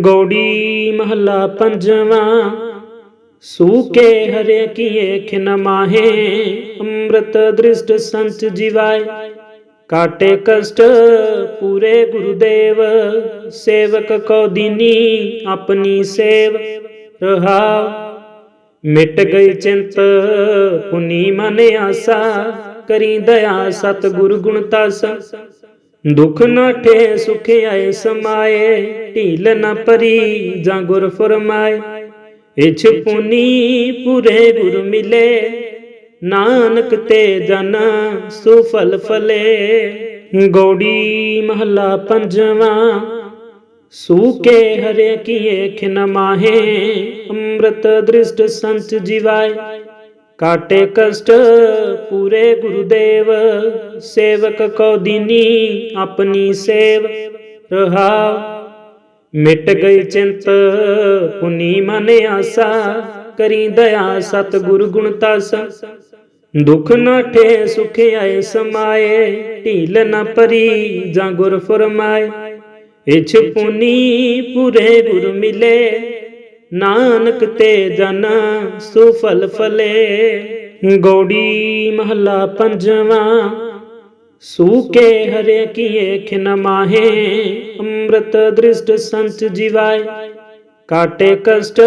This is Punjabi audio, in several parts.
ਗੌੜੀ ਮਹੱਲਾ ਪੰਜਵਾਂ। ਸੂਕੇ ਹਰੇ ਕੀਏ, ਖਿਨ ਮਾਹੇ। ਅੰਮ੍ਰਿਤ ਦ੍ਰਿਸ਼ਟ ਸੰਚ ਜਿਵਾਏ। ਕਾਟੇ ਕਸ਼ਟ ਪੂਰੇ ਗੁਰੂਦੇਵ। ਸੇਵਕ ਕੋ ਦੀਨੀ ਆਪਣੀ ਸੇਵ। ਰਹਾ। ਮਿਟ ਗਈ ਚਿੰਤ, ਪੁਨੀ ਮਨ ਆਸਾ। ਕਰੀ ਦਇਆ ਸਤ ਗੁਰ ਗੁਣ ਤਸ। ਦੁਖ ਨਾਠੇ ਸੁਖ ਆਏ, ਸਮਾਏ, ਢੀਲ ਨਾ ਪਰੀ ਜਾਂ ਗੁਰ ਫਰਮਾਏ। ਇਛ ਪੁਨੀ ਪੂਰੇ ਗੁਰ ਮਿਲੇ, ਨਾਨਕ ਤੇ ਜਨ ਸੁਫਲ ਫਲੇ। ਗੌੜੀ ਮਹੱਲਾ ਪੰਜਵਾਂ, ਸੂਕੇ ਹਰੇ ਕੀਏ ਖਿਨ ਮਾਹੇ, ਅੰਮ੍ਰਿਤ ਦ੍ਰਿਸ਼ਟ ਸੰਚ ਜੀਵਾਏ। ਕਾਟੇ ਕਸ਼ਟ ਪੂਰੇ ਗੁਰੂਦੇਵ, ਸੇਵਕ ਕੋ ਦੀਨੀ ਆਪਣੀ ਸੇਵ ਰਹਾ। ਮਿਟ ਗਈ ਚਿੰਤ, ਪੁਨੀ ਮਨ ਆਸਾ, ਕਰੀ ਦਇਆ ਸਤ ਗੁਰ ਗੁਣ ਤਸ। ਦੁਖ ਨਾਠੇ ਸੁਖ ਆਏ, ਸਮਾਏ, ਢੀਲ ਨਾ ਪਰੀ ਜਾਂ ਗੁਰ ਫਰਮਾਏ। ਇਛ ਪੁਨੀ ਪੂਰੇ ਗੁਰ ਮਿਲੇ ਨਾਨਕ ਤੇ ਜਨ ਸੁਫਲ ਫਲੇ। ਗੌੜੀ ਮਹੱਲਾ ਪੰਜਵਾਂ, ਸੂਕੇ ਹਰੇ ਕੀਏ ਖਿਨ ਮਾਹੇ। ਅੰਮ੍ਰਿਤ ਦ੍ਰਿਸ਼ਟ ਸੰਚ ਜਿਵਾਏ। ਕਾਟੇ ਕਸ਼ਟ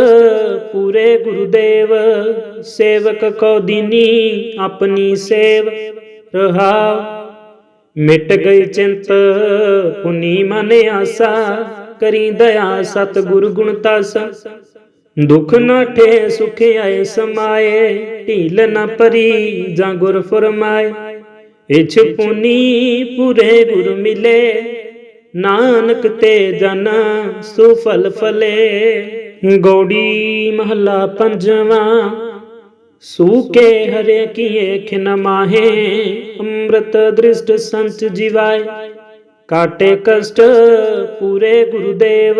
ਪੂਰੇ ਗੁਰੂਦੇਵ। ਸੇਵਕ ਕੋ ਦੀਨੀ ਆਪਣੀ ਸੇਵ। ਰਹਾ, ਮਿਟ ਗਈ ਚਿੰਤ ਪੁਨੀ ਮਨ ਆਸਾ। ਕਰੀ ਦਇਆ ਸਤ ਗੁਰ ਗੁਣ ਤਸ। ਦੁਖ ਨਾਠੇ ਸੁਖ ਆਏ, ਸਮਾਏ। ਢੀਲ ਨ ਪਰੀ ਜਾਂ ਗੁਰ ਫਰਮਾਏ। ਇਛ ਪੁਨੀ ਪੂਰੇ ਗੁਰ ਮਿਲੇ। ਨਾਨਕ ਤੇ ਜਨ ਸੁਫਲ ਫਲੇ ਗੌੜੀ ਮਹੱਲਾ ਪੰਜਵਾਂ। ਸੂਕੇ ਹਰੇ ਕੀਏ ਖਿਨ ਮਾਹੇ। ਅੰਮ੍ਰਿਤ ਦ੍ਰਿਸ਼ਟ ਸੰਚ ਜਿਵਾਏ। ਕਾਟੇ ਕਸ਼ਟ ਪੂਰੇ ਗੁਰੂਦੇਵ,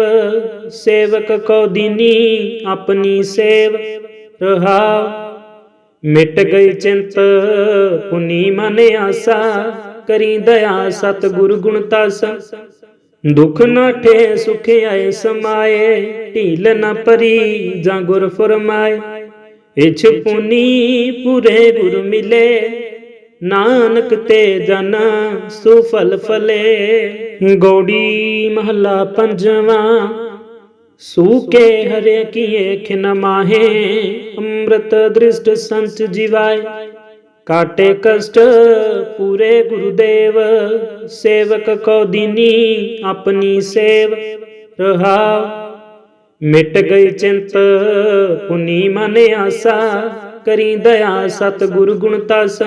ਸੇਵਕ ਕੋ ਦੀਨੀ ਆਪਣੀ ਸੇਵ, ਰਹਾ। ਮਿਟ ਗਈ ਚਿੰਤ, ਪੁਨੀ ਮਨ ਆਸਾ, ਕਰੀ ਦਇਆ ਸਤ ਗੁਰ ਗੁਣ ਤਸ। ਦੁਖ ਨਾਠੇ ਸੁਖ ਆਏ, ਸਮਾਏ, ਢੀਲ ਨਾ ਪਰੀ ਜਾਂ ਗੁਰ ਫਰਮਾਏ। ਇਛ ਪੁਨੀ ਪੂਰੇ ਗੁਰ ਮਿਲੇ ਨਾਨਕ ਤੇ ਜਨ ਸੁਫਲ ਫਲੇ। ਗੌੜੀ ਮਹੱਲਾ ਪੰਜਵਾਂ, ਸੂਕੇ ਹਰੇ ਕੀਏ ਖਿਨ ਮਾਹੇ। ਅੰਮ੍ਰਿਤ ਦ੍ਰਿਸ਼ਟ ਸੰਚ ਜਿਵਾਏ। ਕਾਟੇ ਕਸ਼ਟ ਪੂਰੇ ਗੁਰੂਦੇਵ, ਸੇਵਕ ਕੋ ਦੀਨੀ ਆਪਣੀ ਸੇਵ। ਰਹਾ, ਮਿਟ ਗਈ ਚਿੰਤ ਪੁਨੀ ਮਨ ਆਸਾ, ਕਰੀ ਦਇਆ ਸਤ ਗੁਰ ਗੁਣ ਤਸ।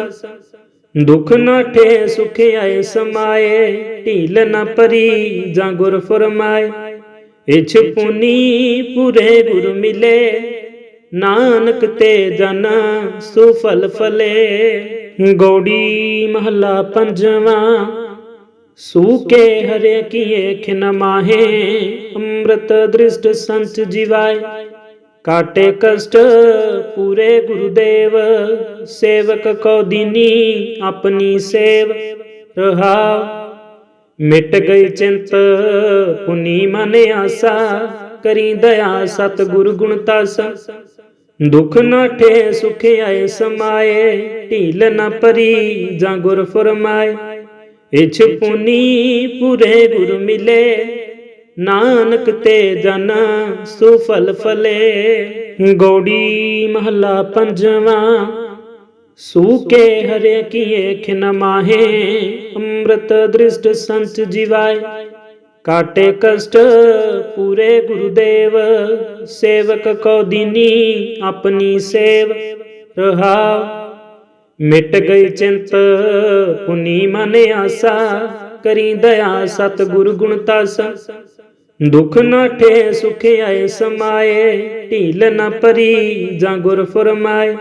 ਦੁਖ ਨਾਠੇ ਸੁਖ ਆਏ, ਸਮਾਏ, ਢੀਲ ਨਾ ਪਰੀ ਜਾਂ ਗੁਰ ਫਰਮਾਏ। ਇਛ ਪੁਨੀ ਪੂਰੇ ਗੁਰ ਮਿਲੇ, ਨਾਨਕ ਤੇ ਜਨ ਸੁਫਲ ਫਲੇ ਗੌੜੀ ਮਹੱਲਾ ਪੰਜਵਾਂ ਸੂਕੇ ਹਰੇ ਕੀਏ ਖਿਨ ਮਾਹੇ, ਅੰਮ੍ਰਿਤ ਦ੍ਰਿਸ਼ਟ ਸੰਚ ਜੀਵਾਏ। ਕਾਟੇ ਕਸ਼ਟ ਪੂਰੇ ਗੁਰੂਦੇਵ, ਸੇਵਕ ਕੋ ਦੀਨੀ ਆਪਣੀ ਸੇਵ ਰਹਾ। ਮਿਟ ਗਈ ਚਿੰਤ, ਪੁਨੀ ਮਨ ਆਸਾ, ਕਰੀ ਦਇਆ ਸਤ ਗੁਰ ਗੁਣ ਤਸ। ਦੁਖ ਨਾਠੇ ਸੁਖ ਆਏ, ਸਮਾਏ, ਢੀਲ ਨਾ ਪਰੀ ਜਾਂ ਗੁਰ ਫਰਮਾਏ। ਇਛ ਪੁਨੀ ਪੂਰੇ ਗੁਰ ਮਿਲੇ ਨਾਨਕ ਤੇ ਜਨ ਸੁਫਲ ਫਲੇ। ਗੋੜੀ ਮਹੱਲਾ ਪੰਜਵਾਂ, ਸੂਕੇ ਹਰੇ ਕੀਏ ਖਿਨ ਮਾਹੇ। ਅੰਮ੍ਰਿਤ ਦ੍ਰਿਸ਼ਟ ਸੰਚ ਜਿਵਾਏ। ਕਾਟੇ ਕਸ਼ਟ ਪੂਰੇ ਗੁਰੂਦੇਵ। ਸੇਵਕ ਕੋ ਦੀਨੀ ਆਪਣੀ ਸੇਵ। ਰਹਾ, ਮਿਟ ਗਈ ਚਿੰਤ ਪੁਨੀ ਮਨ ਆਸਾ। ਕਰੀ ਦਇਆ ਸਤ ਗੁਰ ਗੁਣ ਤਸ। ਦੁਖ ਨਾਠੇ ਸੁਖ ਆਏ, ਸਮਾਏ, ਢੀਲ ਨਾ ਪਰੀ ਜਾਂ ਗੁਰ ਫਰਮਾਏ।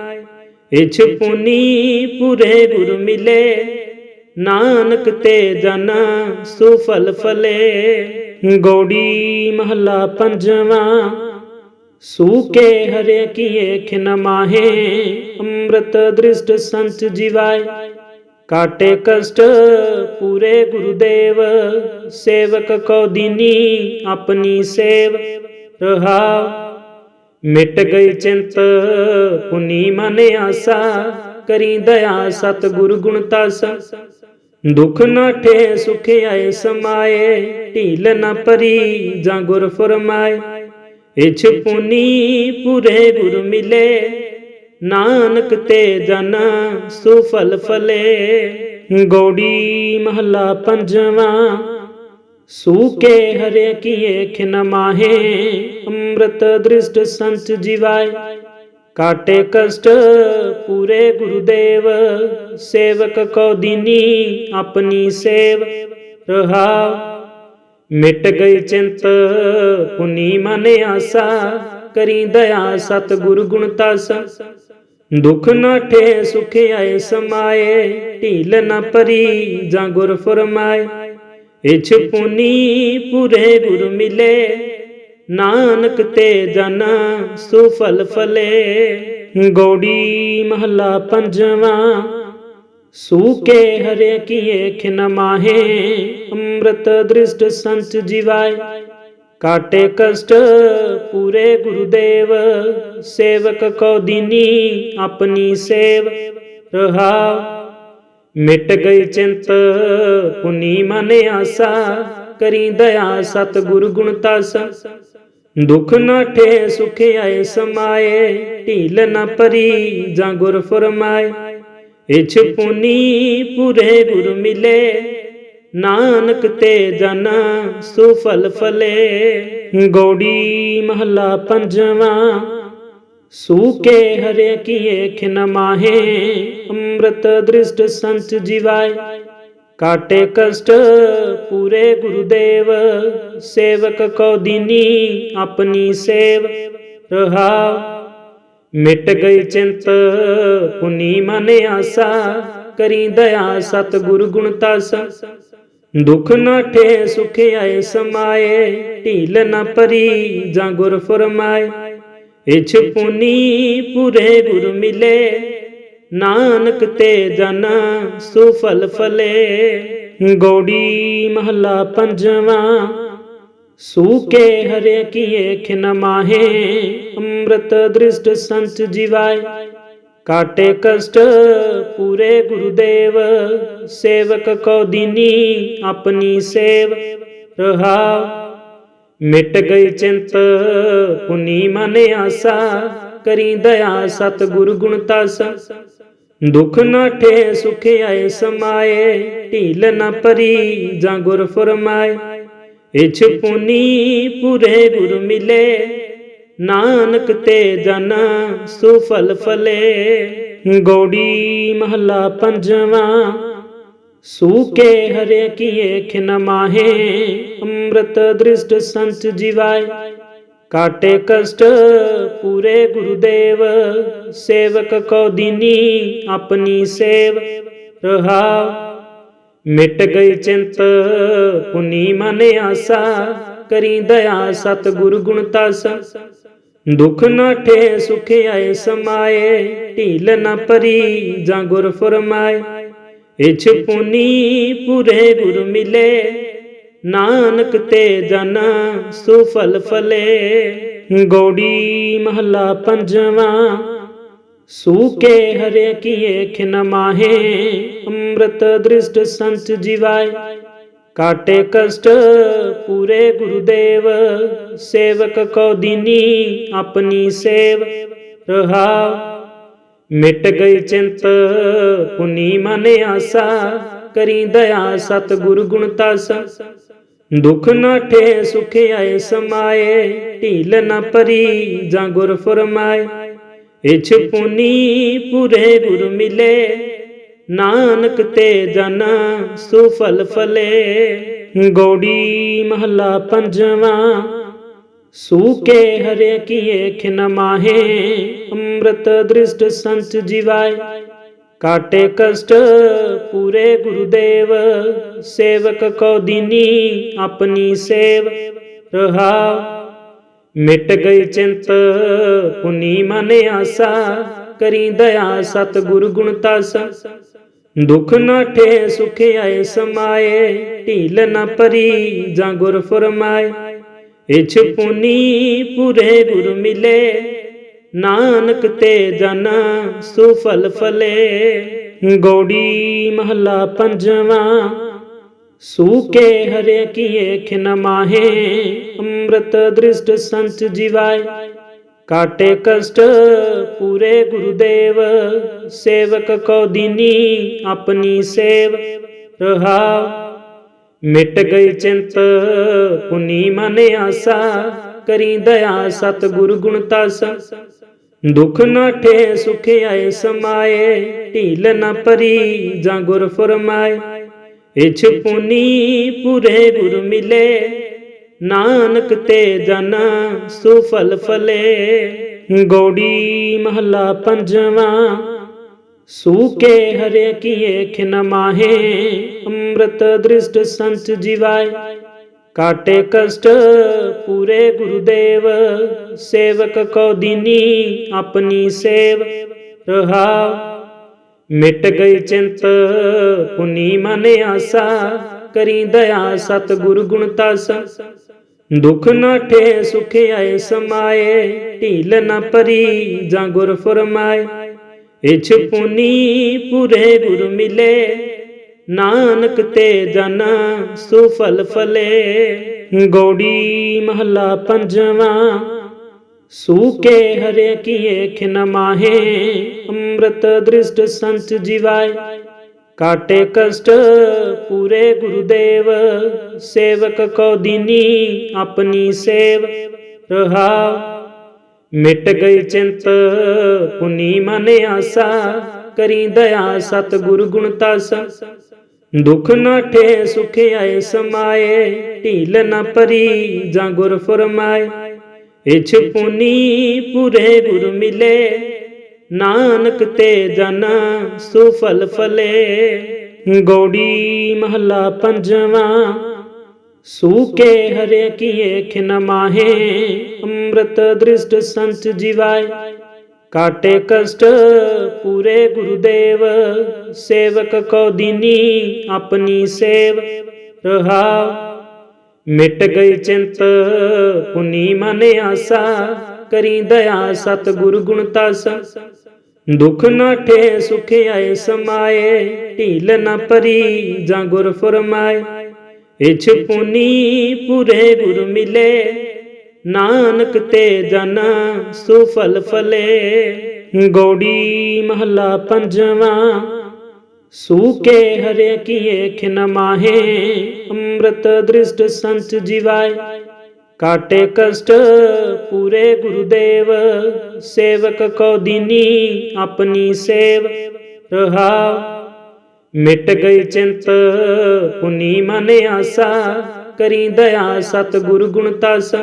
ਇਛ ਪੁਨੀ ਪੂਰੇ ਗੁਰ ਮਿਲੇ, ਨਾਨਕ ਤੇ ਜਨ ਸੁਫਲ ਫਲੇ ਗੌੜੀ ਮਹੱਲਾ ਪੰਜਵਾਂ ਸੂਕੇ ਹਰੇ ਕੀਏ ਖਿਨ ਮਾਹੇ, ਅੰਮ੍ਰਿਤ ਦ੍ਰਿਸ਼ਟ ਸੰਚ ਜਿਵਾਏ। ਕਾਟੇ ਕਸ਼ਟ ਪੂਰੇ ਗੁਰੂਦੇਵ, ਸੇਵਕ ਕੋ ਦੀਨੀ ਆਪਣੀ ਸੇਵ ਰਹਾਉ ਮਿਟ ਗਈ ਚਿੰਤ, ਪੁਨੀ ਮਨ ਆਸਾ, ਕਰੀ ਦਇਆ ਸਤ ਗੁਰ ਗੁਣ ਤਸ। ਦੁਖ ਨਾਠੇ ਸੁਖ ਆਏ ਸਮਾਏ, ਢੀਲ ਨਾ ਪਰੀ ਜਾਂ ਗੁਰ ਫਰਮਾਏ। ਇਛ ਪੁਨੀ ਪੂਰੇ ਗੁਰ ਮਿਲੇ ਨਾਨਕ ਤੇ ਜਨ ਸੁਫਲ ਫਲੇ। ਗੌੜੀ ਮਹੱਲਾ ਪੰਜਵਾਂ, ਸੂਕੇ ਹਰੇ ਕੀਏ ਖਿਨ ਮਾਹੇ। ਅੰਮ੍ਰਿਤ ਦ੍ਰਿਸ਼ਟ ਸੰਚ ਜਿਵਾਏ, ਕਾਟੇ ਕਸ਼ਟ ਪੂਰੇ ਗੁਰੂਦੇਵ। ਸੇਵਕ ਕੋ ਦੀਨੀ ਆਪਣੀ ਸੇਵ ਰਹਾਉ ਮਿਟ ਗਈ ਚਿੰਤ ਪੁਨੀ ਮਨ ਆਸਾ। ਕਰੀ ਦਇਆ ਸਤ ਗੁਰ ਗੁਣ ਤਸ। ਦੁਖ ਨਾਠੇ ਸੁਖ ਆਏ, ਸਮਾਏ। ਢੀਲ ਨ ਪਰੀ ਜਾਂ ਗੁਰ ਫਰਮਾਏ। ਇਛ ਪੁਨੀ ਪੂਰੇ ਗੁਰ ਮਿਲੇ। ਨਾਨਕ ਤੇ ਜਨ ਸੁਫਲ ਫਲੇ ਗੌੜੀ ਮਹੱਲਾ ਪੰਜਵਾਂ। ਸੂਕੇ ਹਰੇ ਕੀਏ ਖਿਨ ਮਾਹੇ। ਅੰਮ੍ਰਿਤ ਦ੍ਰਿਸ਼ਟ ਸੰਚ ਜਿਵਾਏ। ਕਾਟੇ ਕਸ਼ਟ ਪੂਰੇ ਗੁਰੂਦੇਵ, ਸੇਵਕ ਕੋ ਦੀਨੀ ਆਪਣੀ ਸੇਵ ਰਹਾਉ ਮਿਟ ਗਈ ਚਿੰਤ, ਪੁਨੀ ਮਨ ਆਸਾ, ਕਰੀ ਦਇਆ ਸਤ ਗੁਰ ਗੁਣ ਤਸ। ਦੁਖ ਨਾਠੇ ਸੁਖ ਆਏ, ਸਮਾਏ, ਢੀਲ ਨਾ ਪਰੀ ਜਾਂ ਗੁਰ ਫਰਮਾਏ। ਇਛ ਪੁਨੀ ਪੂਰੇ ਗੁਰ ਮਿਲੇ ਨਾਨਕ ਤੇ ਜਨ ਸੁਫਲ ਫਲੇ। ਗੌੜੀ ਮਹੱਲਾ ਪੰਜਵਾਂ, ਸੂਕੇ ਹਰੇ ਕੀਏ ਖਿਨ ਮਾਹੇ। ਅੰਮ੍ਰਿਤ ਦ੍ਰਿਸ਼ਟ ਸੰਚ ਜਿਵਾਏ। ਕਾਟੇ ਕਸ਼ਟ ਪੂਰੇ ਗੁਰੂਦੇਵ, ਸੇਵਕ ਕੋ ਦੀਨੀ ਆਪਣੀ ਸੇਵ ਰਹਾਉ ਮਿਟ ਗਈ ਚਿੰਤ ਪੁਨੀ ਮਨ ਆਸਾ, ਕਰੀ ਦਇਆ ਸਤ ਗੁਰ ਗੁਣ ਤਸ। ਦੁਖ ਨਾਠੇ ਸੁਖ ਆਏ, ਸਮਾਏ। ਢੀਲ ਨਾ ਪਰੀ ਜਾਂ ਗੁਰ ਫਰਮਾਏ। ਇਛ ਪੁਨੀ ਪੂਰੇ ਗੁਰ ਮਿਲੇ। ਨਾਨਕ ਤੇ ਜਨ ਸੁਫਲ ਫਲੇ ਗੌੜੀ ਮਹੱਲਾ ਪੰਜਵਾਂ। ਸੂਕੇ ਹਰੇ ਕੀਏ ਖਿਨ ਮਾਹੇ। ਅੰਮ੍ਰਿਤ ਦ੍ਰਿਸ਼ਟ ਸੰਚ ਜਿਵਾਏ। ਕਾਟੇ ਕਸ਼ਟ ਪੂਰੇ ਗੁਰੂਦੇਵ, ਸੇਵਕ ਕੋ ਦੀਨੀ ਆਪਣੀ ਸੇਵ ਰਹਾਉ ਮਿਟ ਗਈ ਚਿੰਤ, ਪੁਨੀ ਮਨ ਆਸਾ, ਕਰੀ ਦਇਆ ਸਤ ਗੁਰ ਗੁਣ ਤਸ। ਦੁਖ ਨਾਠੇ ਸੁਖ ਆਏ, ਸਮਾਏ, ਢੀਲ ਨਾ ਪਰੀ ਜਾਂ ਗੁਰ ਫਰਮਾਏ। ਇਛ ਪੁਨੀ ਪੂਰੇ ਗੁਰ ਮਿਲੇ ਨਾਨਕ ਤੇ ਜਨ ਸੁਫਲ ਫਲੇ। ਗੌੜੀ ਮਹੱਲਾ ਪੰਜਵਾਂ, ਸੂਕੇ ਹਰੇ ਕੀਏ ਖਿਨ ਮਾਹੇ। ਅੰਮ੍ਰਿਤ ਦ੍ਰਿਸ਼ਟ ਸੰਚ ਜਿਵਾਏ। ਕਾਟੇ ਕਸ਼ਟ ਪੂਰੇ ਗੁਰੂਦੇਵ। ਸੇਵਕ ਕੋ ਦੀਨੀ ਆਪਣੀ ਸੇਵ। ਰਹਾਉ ਮਿਟ ਗਈ ਚਿੰਤ ਪੁਨੀ ਮਨ ਆਸਾ। ਕਰੀ ਦਇਆ ਸਤ ਗੁਰ ਗੁਣ ਤਸ। ਦੁਖ ਨਾਠੇ ਸੁਖ ਆਏ, ਸਮਾਏ, ਢੀਲ ਨਾ ਪਰੀ ਜਾਂ ਗੁਰ ਫਰਮਾਏ। ਇਛ ਪੁਨੀ ਪੂਰੇ ਗੁਰ ਮਿਲੇ, ਨਾਨਕ ਤੇ ਜਨ ਸੁਫਲ ਫਲੇ ਗੌੜੀ ਮਹੱਲਾ ਪੰਜਵਾਂ ਸੂਕੇ ਹਰੇ ਕੀਏ ਖਿਨ ਮਾਹੇ, ਅੰਮ੍ਰਿਤ ਦ੍ਰਿਸ਼ਟ ਸੰਚ ਜੀਵਾਏ। ਕਾਟੇ ਕਸ਼ਟ ਪੂਰੇ ਗੁਰੂਦੇਵ, ਸੇਵਕ ਕੋ ਦੀਨੀ ਆਪਣੀ ਸੇਵ ਰਹਾਉ ਮਿਟ ਗਈ ਚਿੰਤ, ਪੁਨੀ ਮਨ ਆਸਾ, ਕਰੀ ਦਇਆ ਸਤ ਗੁਰ ਗੁਣ ਤਸ। ਦੁਖ ਨਾਠੇ ਸੁਖ ਆਏ, ਸਮਾਏ, ਢੀਲ ਨਾ ਪਰੀ ਜਾਂ ਗੁਰ ਫਰਮਾਏ। ਇਛ ਪੁਨੀ ਪੂਰੇ ਗੁਰ ਮਿਲੇ ਨਾਨਕ ਤੇ ਜਨ ਸੁਫਲ ਫਲੇ। ਗੌੜੀ ਮਹੱਲਾ ਪੰਜਵਾਂ, ਸੂਕੇ ਹਰੇ ਕੀਏ ਖਿਨ ਮਾਹੇ। ਅੰਮ੍ਰਿਤ ਦ੍ਰਿਸ਼ਟ ਸੰਚ ਜਿਵਾਏ। ਕਾਟੇ ਕਸ਼ਟ ਪੂਰੇ ਗੁਰੂਦੇਵ, ਸੇਵਕ ਕੋ ਦੀਨੀ ਆਪਣੀ ਸੇਵ। ਰਹਾਉ ਮਿਟ ਗਈ ਚਿੰਤ ਪੁਨੀ ਮਨ ਆਸਾ, ਕਰੀ ਦਇਆ ਸਤ ਗੁਰ ਗੁਣ ਤਸ। ਦੁਖ ਨਾਠੇ ਸੁਖ ਆਏ, ਸਮਾਏ, ਢੀਲ ਨਾ ਪਰੀ ਜਾਂ ਗੁਰ ਫਰਮਾਏ। ਇਛ ਪੁਨੀ ਪੂਰੇ ਗੁਰ ਮਿਲੇ, ਨਾਨਕ ਤੇ ਜਨ ਸੁਫਲ ਫਲੇ ਗੌੜੀ ਮਹੱਲਾ ਪੰਜਵਾਂ ਸੂਕੇ ਹਰੇ ਕੀਏ ਖਿਨ ਮਾਹੇ, ਅੰਮ੍ਰਿਤ ਦ੍ਰਿਸ਼ਟ ਸੰਚ ਜਿਵਾਏ। ਕਾਟੇ ਕਸ਼ਟ ਪੂਰੇ ਗੁਰੂਦੇਵ, ਸੇਵਕ ਕੋ ਦੀਨੀ ਆਪਣੀ ਸੇਵ ਰਹਾਉ ਮਿਟ ਗਈ ਚਿੰਤ, ਪੁਨੀ ਮਨ ਆਸਾ, ਕਰੀ ਦਇਆ ਸਤ ਗੁਰ ਗੁਣ ਤਸ। ਦੁਖ ਨਾਠੇ ਸੁਖ ਆਏ ਸਮਾਏ, ਢੀਲ ਨਾ ਪਰੀ ਜਾਂ ਗੁਰ ਫਰਮਾਏ। ਇਛ ਪੁਨੀ ਪੂਰੇ ਗੁਰ ਮਿਲੇ ਨਾਨਕ ਤੇ ਜਨ ਸੁਫਲ ਫਲੇ। ਗੌੜੀ ਮਹੱਲਾ ਪੰਜਵਾਂ, ਸੂਕੇ ਹਰੇ ਕੀਏ ਖਿਨ ਮਾਹੇ। ਅੰਮ੍ਰਿਤ ਦ੍ਰਿਸ਼ਟ ਸੰਚ ਜਿਵਾਏ, ਕਾਟੇ ਕਸ਼ਟ ਪੂਰੇ ਗੁਰੂਦੇਵ। ਸੇਵਕ ਕੋ ਦੀਨੀ ਆਪਣੀ ਸੇਵ ਰਹਾਉ ਮਿਟ ਗਈ ਚਿੰਤ ਪੁਨੀ ਮਨ ਆਸਾ, ਕਰੀ ਦਇਆ ਸਤ ਗੁਰ ਗੁਣ ਤਸ। ਦੁਖ ਨਾਠੇ ਸੁਖ ਆਏ, ਸਮਾਏ, ਢੀਲ ਨਾ ਪਰੀ ਜਾਂ ਗੁਰ ਫਰਮਾਏ। ਇਛ ਪੁਨੀ ਪੂਰੇ ਗੁਰ ਮਿਲੇ, ਨਾਨਕ ਤੇ ਜਨ ਸੁਫਲ ਫਲੇ ਗੌੜੀ ਮਹੱਲਾ ਪੰਜਵਾਂ ਸੂਕੇ ਹਰੇ ਕੀਏ ਖਿਨ ਮਾਹੇ, ਅੰਮ੍ਰਿਤ ਦ੍ਰਿਸ਼ਟ ਸੰਚ ਜਿਵਾਏ। ਕਾਟੇ ਕਸ਼ਟ ਪੂਰੇ ਗੁਰੂਦੇਵ, ਸੇਵਕ ਕੋ ਦੀਨੀ ਆਪਣੀ ਸੇਵ ਰਹਾਉ ਮਿਟ ਗਈ ਚਿੰਤ, ਪੁਨੀ ਮਨ ਆਸਾ, ਕਰੀ ਦਇਆ ਸਤ ਗੁਰ ਗੁਣ ਤਸ। ਦੁਖ ਨਾਠੇ ਸੁਖ ਆਏ ਸਮਾਏ, ਢੀਲ ਨਾ ਪਰੀ ਜਾਂ ਗੁਰ ਫਰਮਾਏ। ਇਛ ਪੁਨੀ ਪੂਰੇ ਗੁਰ ਮਿਲੇ ਨਾਨਕ ਤੇ ਜਨ ਸੁਫਲ ਫਲੇ। ਗੌੜੀ ਮਹੱਲਾ ਪੰਜਵਾਂ, ਸੂਕੇ ਹਰੇ ਕੀਏ ਖਿਨ ਮਾਹੇ। ਅੰਮ੍ਰਿਤ ਦ੍ਰਿਸ਼ਟ ਸੰਚ ਜਿਵਾਏ, ਕਾਟੇ ਕਸ਼ਟ ਪੂਰੇ ਗੁਰਦੇਵ। ਸੇਵਕ ਕੋ ਦੀਨੀ ਆਪਣੀ ਸੇਵ ਰਹਾਉ ਮਿਟ ਗਈ ਚਿੰਤ, ਪੁਨੀ ਮਨ ਆਸਾ। ਕਰੀ ਦਇਆ ਸਤ ਗੁਰ ਗੁਣ ਤਸ। ਦੁਖ ਨਾਠੇ ਸੁਖ ਆਏ, ਸਮਾਏ। ਢੀਲ ਨ ਪਰੀ ਜਾਂ ਗੁਰ ਫਰਮਾਏ। ਇਛ ਪੁਨੀ ਪੂਰੇ ਗੁਰ ਮਿਲੇ। ਨਾਨਕ ਤੇ ਜਨ ਸੁਫਲ ਫਲੇ ਗੌੜੀ ਮਹੱਲਾ ਪੰਜਵਾਂ। ਸੂਕੇ ਹਰੇ ਕੀਏ ਖਿਨ ਮਾਹੇ। ਅੰਮ੍ਰਿਤ ਦ੍ਰਿਸ਼ਟ ਸੰਚ ਜਿਵਾਏ। ਕਾਟੇ ਕਸ਼ਟ ਪੂਰੇ ਗੁਰੂਦੇਵ, ਸੇਵਕ ਕੋ ਦੀਨੀ ਆਪਣੀ ਸੇਵ ਰਹਾਉ ਮਿਟ ਗਈ ਚਿੰਤ, ਪੁਨੀ ਮਨ ਆਸਾ, ਕਰੀ ਦਇਆ ਸਤ ਗੁਰ ਗੁਣ ਤਸ।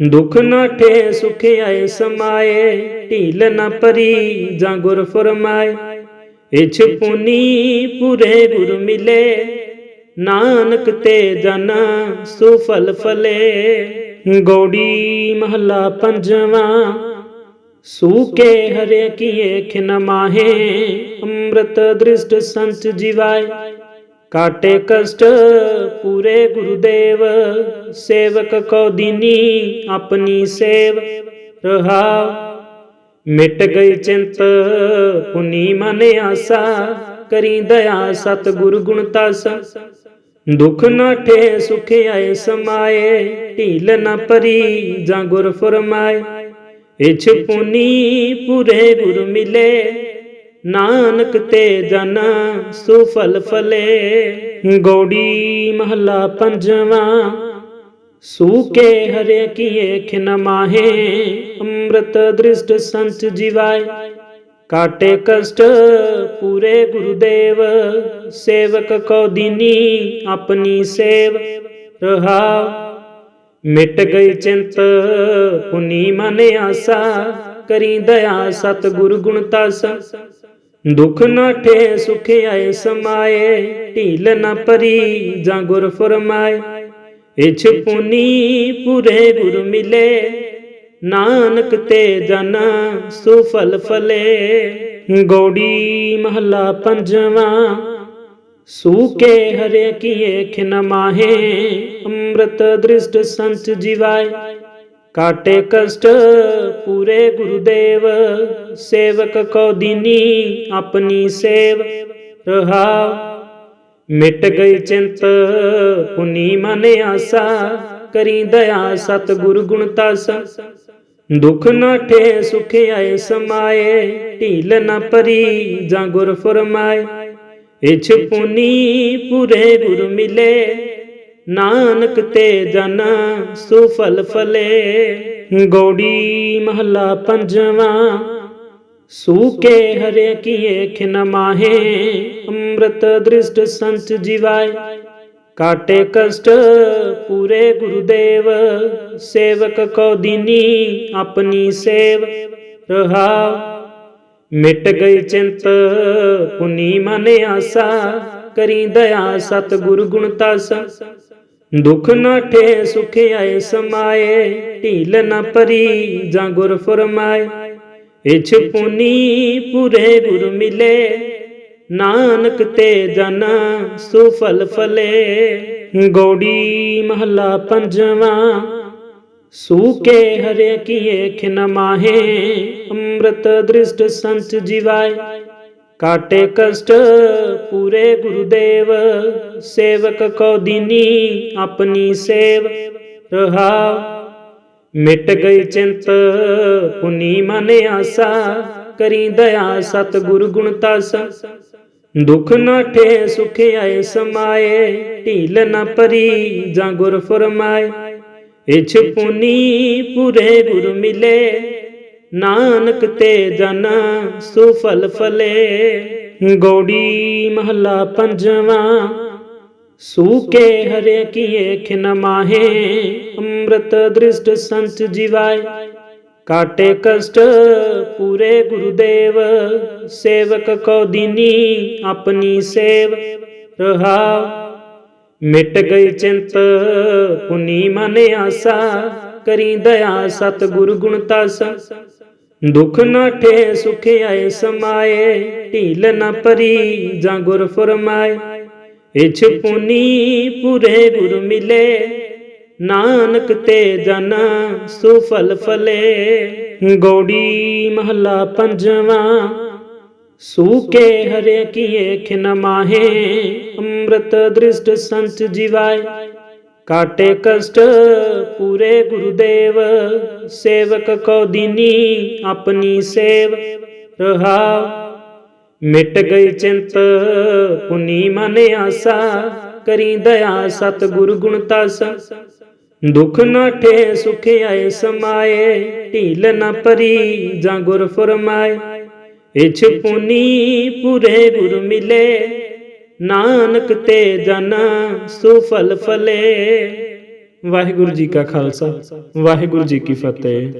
ਦੁਖ ਨਾਠੇ ਸੁਖ ਆਏ, ਸਮਾਏ, ਢੀਲ ਨਾ ਪਰੀ ਜਾਂ ਗੁਰ ਫਰਮਾਏ। ਇਛ ਪੁਨੀ ਪੂਰੇ ਗੁਰ ਮਿਲੇ ਨਾਨਕ ਤੇ ਜਨ ਸੁਫਲ ਫਲੇ। ਗੌੜੀ ਮਹੱਲਾ ਪੰਜਵਾਂ, ਸੂਕੇ ਹਰੇ ਕੀਏ ਖਿਨ ਮਾਹੇ। ਅੰਮ੍ਰਿਤ ਦ੍ਰਿਸ਼ਟ ਸੰਚ ਜਿਵਾਏ। ਕਾਟੇ ਕਸ਼ਟ ਪੂਰੇ ਗੁਰੂਦੇਵ। ਸੇਵਕ ਕੋ ਦੀਨੀ ਆਪਣੀ ਸੇਵ। ਰਹਾਉ ਮਿਟ ਗਈ ਚਿੰਤ ਪੁਨੀ ਮਨ ਆਸਾ। ਕਰੀ ਦਇਆ ਸਤ ਗੁਰ ਗੁਣ ਤਸ। ਦੁਖ ਨਾਠੇ ਸੁਖ ਆਏ, ਸਮਾਏ। ਢੀਲ ਨਾ ਪਰੀ ਜਾਂ ਗੁਰ ਫਰਮਾਏ। ਇਛ ਪੁਨੀ ਪੂਰੇ ਗੁਰ ਮਿਲੇ। ਨਾਨਕ ਤੇ ਜਨ ਸੁਫਲ ਫਲੇ ਗੌੜੀ ਮਹੱਲਾ ਪੰਜਵਾਂ। ਸੂਕੇ ਹਰੇ ਕੀਏ ਖਿਨ ਮਾਹੇ। ਅੰਮ੍ਰਿਤ ਦ੍ਰਿਸ਼ਟ ਸੰਚ ਜਿਵਾਏ। ਕਾਟੇ ਕਸ਼ਟ ਪੂਰੇ ਗੁਰੂਦੇਵ, ਸੇਵਕ ਕੋ ਦੀਨੀ ਆਪਣੀ ਸੇਵ ਰਹਾਉ ਮਿਟ ਗਈ ਚਿੰਤ, ਪੁਨੀ ਮਨ ਆਸਾ, ਕਰੀ ਦਇਆ ਸਤ ਗੁਰ ਗੁਣ ਤਸ। ਦੁਖ ਨਾਠੇ ਸੁਖ ਆਏ, ਸਮਾਏ, ਢੀਲ ਨਾ ਪਰੀ ਜਾਂ ਗੁਰ ਫਰਮਾਏ। ਇਛ ਪੁਨੀ ਪੂਰੇ ਗੁਰ ਮਿਲੇ ਨਾਨਕ ਤੇ ਜਨ ਸੁਫਲ ਫਲੇ। ਗੌੜੀ ਮਹੱਲਾ ਪੰਜਵਾਂ, ਸੂਕੇ ਹਰੇ ਕੀਏ ਖਿਨ ਮਾਹੇ। ਅੰਮ੍ਰਿਤ ਦ੍ਰਿਸ਼ਟ ਸੰਤ ਜਿਵਾਏ। ਕਾਟੇ ਕਸ਼ਟ ਪੂਰੇ ਗੁਰੂਦੇਵ, ਸੇਵਕ ਕੋ ਦੀਨੀ ਆਪਣੀ ਸੇਵ। ਰਹਾਉ ਮਿਟ ਗਈ ਚਿੰਤ ਪੁਨੀ ਮਨ ਆਸਾ, ਕਰੀ ਦਇਆ ਸਤ ਗੁਰ ਗੁਣ ਤਸ। ਦੁਖ ਨਾਠੇ ਸੁਖ ਆਏ, ਸਮਾਏ। ਢੀਲ ਨਾ ਪਰੀ ਜਾਂ ਗੁਰ ਫਰਮਾਏ। ਇਛ ਪੁਨੀ ਪੂਰੇ ਗੁਰ ਮਿਲੇ। ਨਾਨਕ ਤੇ ਜਨ ਸੁਫਲ ਫਲੇ ਗੌੜੀ ਮਹੱਲਾ ਪੰਜਵਾਂ। ਸੂਕੇ ਹਰੇ ਕੀਏ ਖਿਨ ਮਾਹੇ। ਅੰਮ੍ਰਿਤ ਦ੍ਰਿਸ਼ਟ ਸੰਤ ਜਿਵਾਏ। ਕਾਟੇ ਕਸ਼ਟ ਪੂਰੇ ਗੁਰੂਦੇਵ, ਸੇਵਕ ਕੋ ਦੀਨੀ ਆਪਣੀ ਸੇਵ ਰਹਾਉ ਮਿਟ ਗਈ ਚਿੰਤ, ਪੁਨੀ ਮਨ ਆਸਾ, ਕਰੀ ਦਇਆ ਸਤ ਗੁਰ ਗੁਣ ਤਸ। ਦੁਖ ਨਾਠੇ ਸੁਖ ਆਏ, ਸਮਾਏ, ਢੀਲ ਨਾ ਪਰੀ ਜਾਂ ਗੁਰ ਫਰਮਾਏ। ਇਛ ਪੁਨੀ ਪੂਰੇ ਗੁਰ ਮਿਲੇ ਨਾਨਕ ਤੇ ਜਨ ਸੁਫਲ ਫਲੇ। ਗੋੜੀ ਮਹੱਲਾ ਪੰਜਵਾਂ, ਸੂਕੇ ਹਰੇ ਕੀਏ ਖਿਨ ਮਾਹੇ। ਅੰਮ੍ਰਿਤ ਦ੍ਰਿਸ਼ਟ ਸੰਤ ਜਿਵਾਏ। ਕਾਟੇ ਕਸ਼ਟ ਪੂਰੇ ਗੁਰੂਦੇਵ। ਸੇਵਕ ਕੋ ਦੀਨੀ ਆਪਣੀ ਸੇਵ। ਰਹਾਉ ਮਿਟ ਗਈ ਚਿੰਤ ਪੁਨੀ ਮਨ ਆਸਾ। ਕਰੀ ਦਇਆ ਸਤ ਗੁਰ ਗੁਣ ਤਸ। ਦੁਖ ਨਾਠੇ ਸੁਖ ਆਏ, ਸਮਾਏ, ਢੀਲ ਨਾ ਪਰੀ ਜਾਂ ਗੁਰ ਫਰਮਾਏ। ਇਛ ਪੁਨੀ ਪੂਰੇ ਗੁਰ ਮਿਲੇ, ਨਾਨਕ ਤੇ ਜਨ ਸੁਫਲ ਫਲੇ ਗੌੜੀ ਮਹੱਲਾ ਪੰਜਵਾਂ ਸੂਕੇ ਹਰੇ ਕੀਏ ਖਿਨ ਮਾਹੇ, ਅੰਮ੍ਰਿਤ ਦ੍ਰਿਸ਼ਟ ਸੰਤ ਜਿਵਾਏ। ਕਾਟੇ ਕਸ਼ਟ ਪੂਰੇ ਗੁਰੂਦੇਵ, ਸੇਵਕ ਕੋ ਦੀਨੀ ਆਪਣੀ ਸੇਵ ਰਹਾਉ ਮਿਟ ਗਈ ਚਿੰਤ, ਪੁਨੀ ਮਨ ਆਸਾ, ਕਰੀ ਦਇਆ ਸਤ ਗੁਰ ਗੁਣ ਤਸ। ਦੁਖ ਨਾਠੇ ਸੁਖ ਆਏ, ਸਮਾਏ, ਢੀਲ ਨਾ ਪਰੀ ਜਾਂ ਗੁਰ ਫਰਮਾਏ। ਇਛ ਪੁਨੀ ਪੂਰੇ ਗੁਰ ਮਿਲੇ ਨਾਨਕ ਤੇ ਜਨ ਸੁਫਲ ਫਲੇ। ਗੌੜੀ ਮਹੱਲਾ ਪੰਜਵਾਂ, ਸੂਕੇ ਹਰੇ ਕੀਏ ਖਿਨ ਮਾਹੇ। ਅੰਮ੍ਰਿਤ ਦ੍ਰਿਸ਼ਟ ਸੰਤ ਜਿਵਾਏ, ਕਾਟੇ ਕਸ਼ਟ ਪੂਰੇ ਗੁਰੂਦੇਵ। ਸੇਵਕ ਕੋ ਦੀਨੀ ਆਪਣੀ ਸੇਵ ਰਹਾਉ ਮਿਟ ਗਈ ਚਿੰਤ, ਪੁਨੀ ਮਨ ਆਸਾ। ਕਰੀ ਦਇਆ ਸਤ ਗੁਰ ਗੁਣ ਤਸ। ਦੁਖ ਨਾਠੇ ਸੁਖ ਆਏ, ਸਮਾਏ, ਢੀਲ ਨ ਪਰੀ ਜਾਂ ਗੁਰ ਫਰਮਾਏ। ਇਛ ਪੁਨੀ ਪੂਰੇ ਗੁਰ ਮਿਲੇ, ਨਾਨਕ ਤੇ ਜਨ ਸੁਫਲ ਫਲੇ। ਵਾਹਿਗੁਰੂ ਜੀ ਕਾ ਖਾਲਸਾ, ਵਾਹਿਗੁਰੂ ਜੀ ਕੀ ਫਤਿਹ।